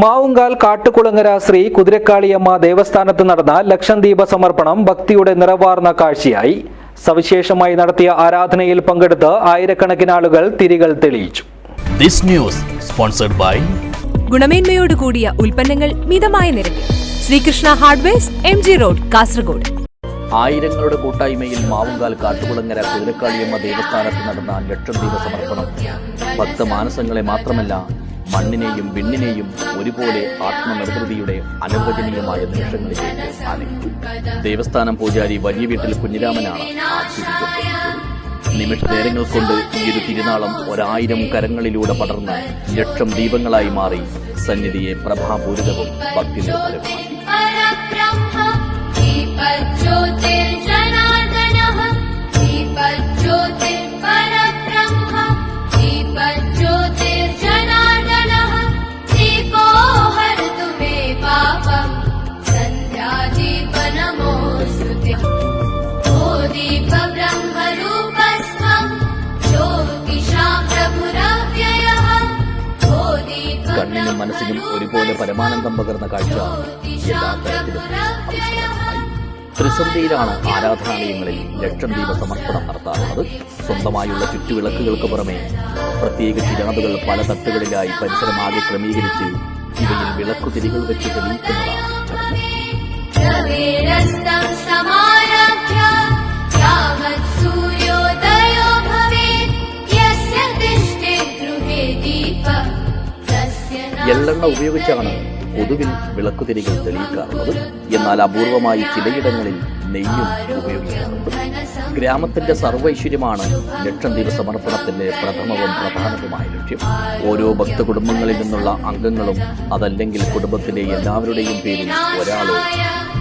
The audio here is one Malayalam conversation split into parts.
മാവുങ്കാൽ കാട്ടുകുളങ്ങര ശ്രീ കുതിരക്കാളിയമ്മ ദേവസ്ഥാനത്ത് നടന്ന ലക്ഷം ദീപ സമർപ്പണം ഭക്തിയുടെ നിറവാർന്ന കാഴ്ചയായി. സവിശേഷമായി നടത്തിയ ആരാധനയിൽ പങ്കെടുത്ത് ആയിരക്കണക്കിന് ആളുകൾ തിരികൾ തെളിയിച്ചു. This news sponsored by ഗുണമേന്മയോട് കൂടിയ ഉൽപ്പന്നങ്ങൾ മിതമായ നിരക്കിൽ. Sreekrishna hardwares M G road Kasaragod. ആയിരങ്ങളുടെ കൂട്ടായ്മയിൽ മാവുങ്കാൽ കാട്ടുകുളങ്ങര കുതിരക്കാളിയമ്മ ദേവസ്ഥാനത്ത് നടന്ന ലക്ഷം ദീപ സമർപ്പണം. ഭക്തമാനസങ്ങളെ മാത്രമല്ല മണ്ണിനെയും വിണ്ണിനെയും ഒരുപോലെ ആത്മനിർവൃതിയുടെ അനുവചനീയമായ നിമിഷങ്ങളിലേക്ക് ആനയിച്ചു ദേവസ്ഥാനം പൂജാരി വലിയ വീട്ടിൽ കുഞ്ഞിരാമനാണ് നിമിഷ നേരങ്ങൾ കൊണ്ട് ഈ ഒരു തിരുനാളം ഒരായിരം കരങ്ങളിലൂടെ പടർന്ന് ലക്ഷം ദീപങ്ങളായി മാറി സന്നിധിയെ പ്രഭാപൂരിതവും ഭക്തി നിർഭരവുമാക്കി കണ്ണിനും മനസ്സിനും ഒരുപോലെ പരമാനന്ദം പകർന്ന കാഴ്ച ത്രിസന്ധിയിലാണ് ആരാധനാലയങ്ങളിൽ ലക്ഷം ദീപ സമർപ്പണം നടത്താറുള്ളത്. സ്വന്തമായുള്ള ചുറ്റുവിളക്കുകൾക്ക് പുറമെ പ്രത്യേക ചിരാതുകൾ പല തട്ടുകളിലായി പരിസരമാകെ ക്രമീകരിച്ച് ഇവയിൽ വിളക്കുതിരികൾ വെച്ച് തെളിയിക്കുന്നതാണ് ചടങ്ങ്. എള്ളെണ്ണ ഉപയോഗിച്ചാണ് പൊതുവിൽ വിളക്കുതിരികൾ തെളിയിക്കാറുള്ളത്. എന്നാൽ അപൂർവമായി ചിലയിടങ്ങളിൽ നെയ്യും ഉപയോഗിക്കാറുണ്ട്. ഗ്രാമത്തിന്റെ സർവൈശ്വര്യമാണ് ലക്ഷം ദീപ സമർപ്പണത്തിന്റെ പ്രഥമവും പ്രധാനവുമായ ലക്ഷ്യം. ഓരോ ഭക്ത കുടുംബങ്ങളിൽ നിന്നുള്ള അംഗങ്ങളും അതല്ലെങ്കിൽ കുടുംബത്തിലെ എല്ലാവരുടെയും പേരിൽ ഒരാളോ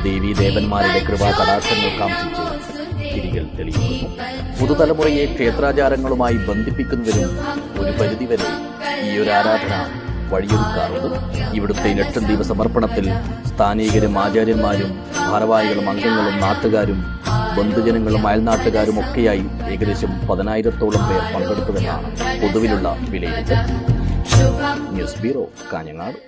ദേവീദേവന്മാരുടെ കൃപാ കടാക്ഷങ്ങൾ കാംക്ഷിച്ച് തിരികൾ തെളിയിക്കുന്നു. പുതുതലമുറയെ ക്ഷേത്രാചാരങ്ങളുമായി ബന്ധിപ്പിക്കുന്നതിനും ഒരു പരിധിവരെ ഈ ഒരു ആരാധന വഴിയൊരുക്കാറുണ്ട് ഇവിടുത്തെ ലക്ഷദ്വീപ് സമർപ്പണത്തിൽ സ്ഥാനീകരും ആചാര്യന്മാരും ഭാരവാഹികളും അംഗങ്ങളും നാട്ടുകാരും ബന്ധുജനങ്ങളും അയൽനാട്ടുകാരും ഒക്കെയായി ഏകദേശം പതിനായിരത്തോളം പേർ പങ്കെടുത്തുവെന്നാണ് പൊതുവിലുള്ള വിലയിരുത്തൽ. News bureau Kanhangad.